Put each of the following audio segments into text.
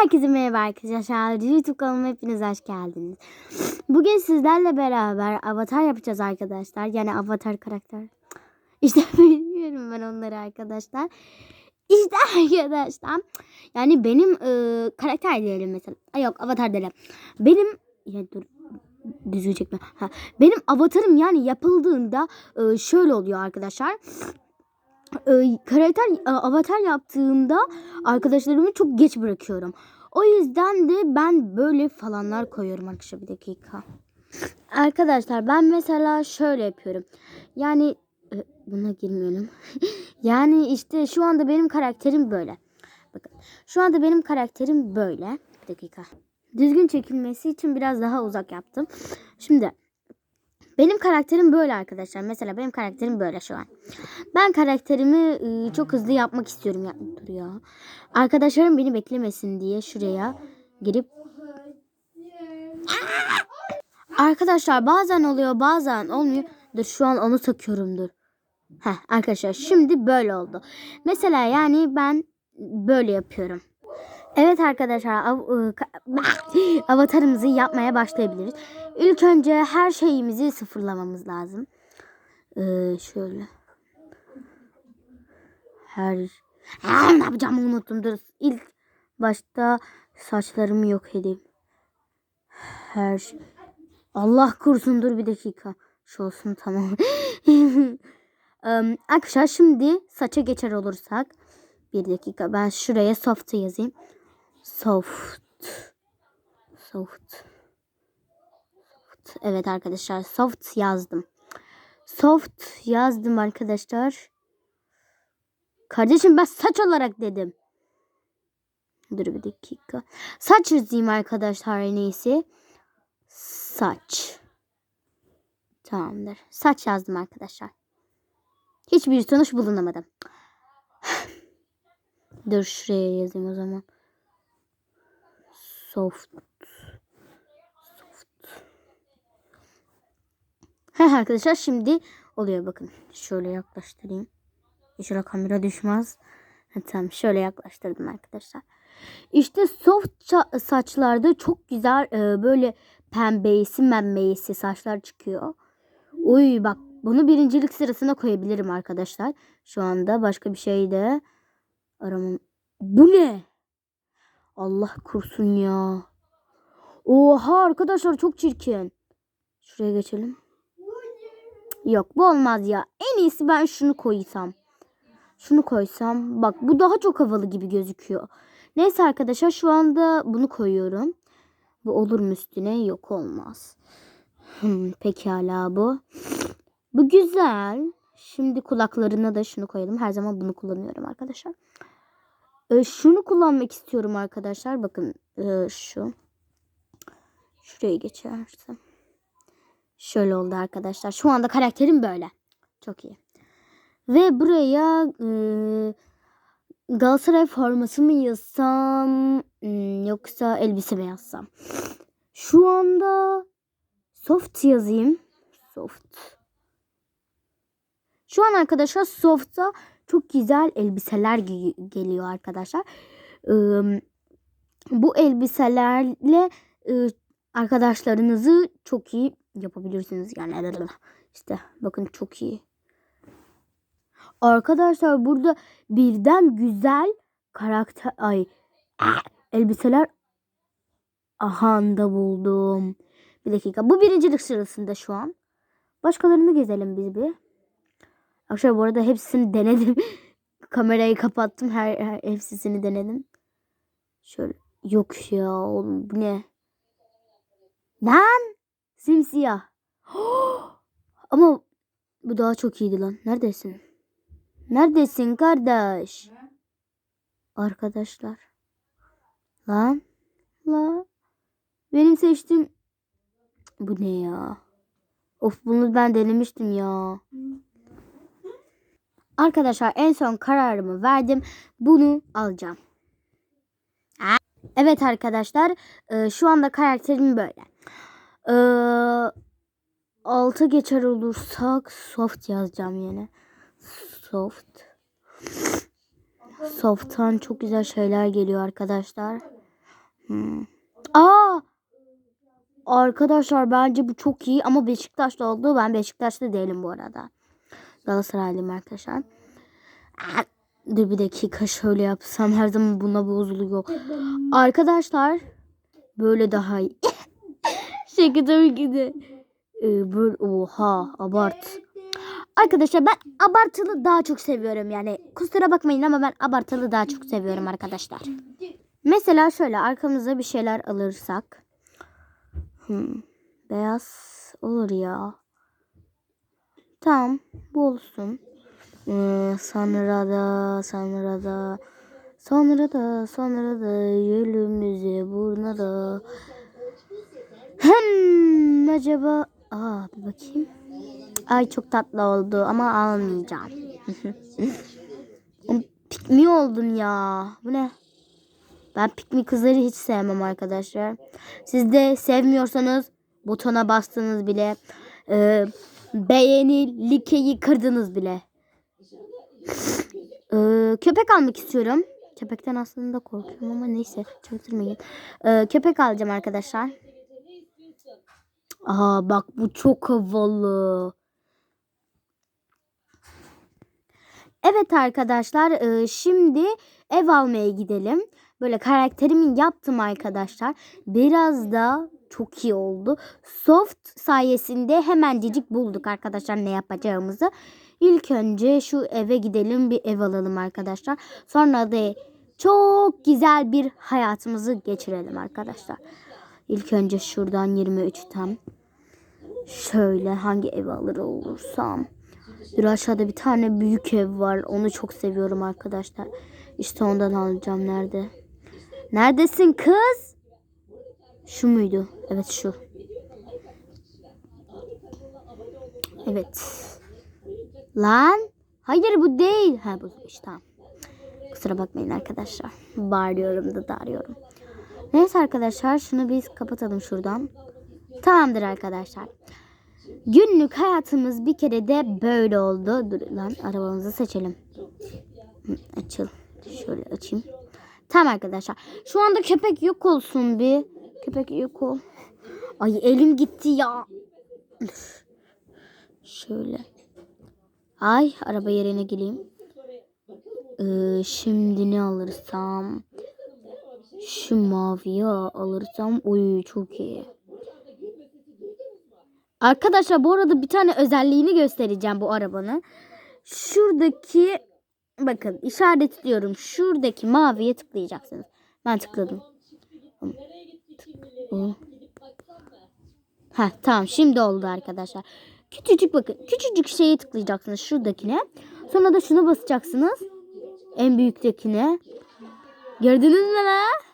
Herkese merhaba arkadaşlar. YouTube kanalıma hepiniz hoş geldiniz. Bugün sizlerle beraber avatar yapacağız arkadaşlar. Yani avatar karakter. İşte bilmiyorum ben onları arkadaşlar. İşte arkadaşlar. Yani benim e, karakter diyelim mesela. Ay yok avatar diyelim. Benim ya dur düzgün çekme. Ha, benim avatarım yani yapıldığında e, şöyle oluyor arkadaşlar e, karakter e, avatar yaptığımda arkadaşlarımı çok geç bırakıyorum. O yüzden de ben böyle falanlar koyuyorum arkadaşlar bir dakika. Arkadaşlar ben mesela şöyle yapıyorum. Yani e, buna girmiyorum. yani işte şu anda benim karakterim böyle. Bakın şu anda benim karakterim böyle. Bir dakika. Düzgün çekilmesi için biraz daha uzak yaptım. Şimdi benim karakterim böyle arkadaşlar. Mesela benim karakterim böyle şu an. Ben karakterimi e, çok hızlı yapmak istiyorum. Ya, dur ya. Arkadaşlarım beni beklemesin diye şuraya girip Arkadaşlar bazen oluyor bazen olmuyor. Dur şu an onu takıyorum dur. Heh, arkadaşlar şimdi böyle oldu. Mesela yani ben böyle yapıyorum. Evet arkadaşlar av- ı, ka- avatarımızı yapmaya başlayabiliriz. İlk önce her şeyimizi sıfırlamamız lazım. Ee, şöyle. Her... Aa, ne yapacağımı unuttum. Dur. İlk başta saçlarımı yok edeyim. Her şey. Allah korusun dur bir dakika. Şu olsun tamam. Em, arkadaşlar şimdi saça geçer olursak. Bir dakika ben şuraya soft yazayım. Soft. Soft. Evet arkadaşlar soft yazdım. Soft yazdım arkadaşlar. Kardeşim ben saç olarak dedim. Dur bir dakika. Saç yazayım arkadaşlar iyisi. Saç. Tamamdır. Saç yazdım arkadaşlar. Hiçbir sonuç bulunamadı. Dur şuraya yazayım o zaman. Soft. Heh arkadaşlar şimdi oluyor bakın. Şöyle yaklaştırayım. İnşallah kamera düşmez. Tamam şöyle yaklaştırdım arkadaşlar. İşte soft saçlarda çok güzel e, böyle pembeysi membeysi saçlar çıkıyor. Uy bak bunu birincilik sırasına koyabilirim arkadaşlar. Şu anda başka bir şey de aramam. Bu ne? Allah kursun ya. Oha arkadaşlar çok çirkin. Şuraya geçelim. Yok bu olmaz ya. En iyisi ben şunu koysam. Şunu koysam. Bak bu daha çok havalı gibi gözüküyor. Neyse arkadaşlar şu anda bunu koyuyorum. Bu olur mu üstüne? Yok olmaz. Hmm, pekala bu. Bu güzel. Şimdi kulaklarına da şunu koyalım. Her zaman bunu kullanıyorum arkadaşlar. Ee, şunu kullanmak istiyorum arkadaşlar. Bakın e, şu. Şuraya geçersem. Şöyle oldu arkadaşlar. Şu anda karakterim böyle. Çok iyi. Ve buraya e, Galatasaray forması mı yazsam hmm, yoksa elbise mi yazsam? Şu anda soft yazayım. Soft. Şu an arkadaşlar soft'a çok güzel elbiseler geliyor arkadaşlar. Ee, bu elbiselerle e, arkadaşlarınızı çok iyi yapabilirsiniz. Yani işte bakın çok iyi. Arkadaşlar burada birden güzel karakter ay elbiseler aha da buldum. Bir dakika. Bu birincilik sırasında şu an. Başkalarını gezelim biz bir. Arkadaşlar bu arada hepsini denedim. Kamerayı kapattım. Her, her hepsini denedim. Şöyle yok ya oğlum bu ne? Lan simsiyah. Ama bu daha çok iyiydi lan. Neredesin? Neredesin kardeş? Arkadaşlar. Lan. La. Benim seçtiğim bu ne ya? Of bunu ben denemiştim ya. Arkadaşlar en son kararımı verdim. Bunu alacağım. Evet arkadaşlar. e, şu anda karakterim böyle. E, altı geçer olursak soft yazacağım yine. Soft. Soft'tan çok güzel şeyler geliyor arkadaşlar. Hmm. Aa! Arkadaşlar bence bu çok iyi ama Beşiktaş'ta oldu. Ben Beşiktaş'ta değilim bu arada. Galatasaraylıyım arkadaşlar. Aa, Dur bir dakika şöyle yapsam her zaman buna bozuluyor. Arkadaşlar böyle daha iyi. Şaka tabii ki de. Ee, oha abart. Arkadaşlar ben abartılı daha çok seviyorum yani. Kusura bakmayın ama ben abartılı daha çok seviyorum arkadaşlar. Mesela şöyle arkamıza bir şeyler alırsak. Hmm, beyaz olur ya. Tamam bu olsun. Ee, sonra da sonra da sonra da sonra da yölümüze acaba? Aa bir bakayım. Ay çok tatlı oldu ama almayacağım. Pikmi oldun ya? Bu ne? Ben pikmi kızları hiç sevmem arkadaşlar. Siz de sevmiyorsanız butona bastınız bile. Ee, beğeni likeyi kırdınız bile. Ee, köpek almak istiyorum. Köpekten aslında korkuyorum ama neyse çaktırmayın. Ee, köpek alacağım arkadaşlar. Aa bak bu çok havalı. Evet arkadaşlar e, şimdi ev almaya gidelim. Böyle karakterimi yaptım arkadaşlar. Biraz da çok iyi oldu. Soft sayesinde hemencecik bulduk arkadaşlar ne yapacağımızı. İlk önce şu eve gidelim bir ev alalım arkadaşlar. Sonra da çok güzel bir hayatımızı geçirelim arkadaşlar. İlk önce şuradan 23 tam. Şöyle hangi ev alır olursam. Bir aşağıda bir tane büyük ev var. Onu çok seviyorum arkadaşlar. İşte ondan alacağım. Nerede? Neredesin kız? Şu muydu? Evet şu. Evet. Lan. Hayır bu değil. Ha bu işte. Kusura bakmayın arkadaşlar. Bağırıyorum da darıyorum. Neyse arkadaşlar şunu biz kapatalım şuradan. Tamamdır arkadaşlar. Günlük hayatımız bir kere de böyle oldu. Dur lan arabamızı seçelim. Açıl. Şöyle açayım. Tamam arkadaşlar. Şu anda köpek yok olsun bir. Köpek yok ol. Ay elim gitti ya. Şöyle. Ay araba yerine geleyim. Ee, şimdi ne alırsam. Şu maviyi alırsam. Oy çok iyi. Arkadaşlar bu arada bir tane özelliğini göstereceğim bu arabanın. Şuradaki bakın işaretliyorum. Şuradaki maviye tıklayacaksınız. Ben tıkladım. Ha tamam şimdi oldu arkadaşlar. Küçücük bakın. Küçücük şeye tıklayacaksınız şuradakine. Sonra da şuna basacaksınız. En büyüktekine. Gördünüz mü la?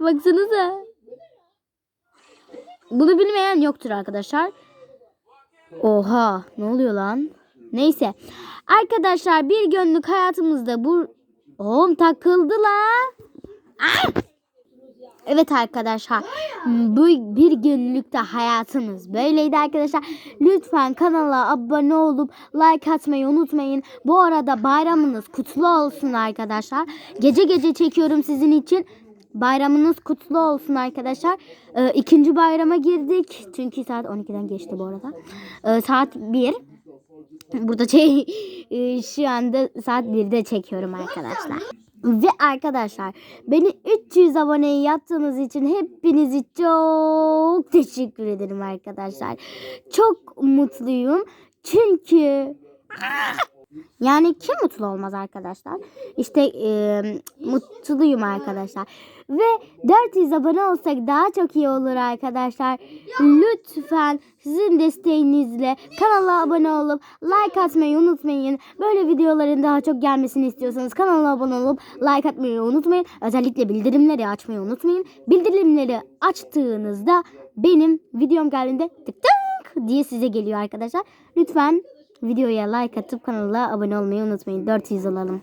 Baksanıza. Bunu bilmeyen yoktur arkadaşlar. Oha ne oluyor lan? Neyse. Arkadaşlar bir günlük hayatımızda bu... Oğlum takıldı la. Ah! Evet arkadaşlar bu bir günlükte hayatımız böyleydi arkadaşlar. Lütfen kanala abone olup like atmayı unutmayın. Bu arada bayramınız kutlu olsun arkadaşlar. Gece gece çekiyorum sizin için. Bayramınız kutlu olsun arkadaşlar. Ee, ikinci bayrama girdik. Çünkü saat 12'den geçti bu arada. Ee, saat 1. Burada şey e, şu anda saat 1'de çekiyorum arkadaşlar. Ve arkadaşlar beni 300 aboneye yaptığınız için hepinizi çok teşekkür ederim arkadaşlar. Çok mutluyum. Çünkü yani kim mutlu olmaz arkadaşlar? İşte e, mutluyum arkadaşlar. Ve 400 abone olsak daha çok iyi olur arkadaşlar. Lütfen sizin desteğinizle kanala abone olup like atmayı unutmayın. Böyle videoların daha çok gelmesini istiyorsanız kanala abone olup like atmayı unutmayın. Özellikle bildirimleri açmayı unutmayın. Bildirimleri açtığınızda benim videom geldiğinde tık tık diye size geliyor arkadaşlar. Lütfen videoya like atıp kanala abone olmayı unutmayın. 400 olalım.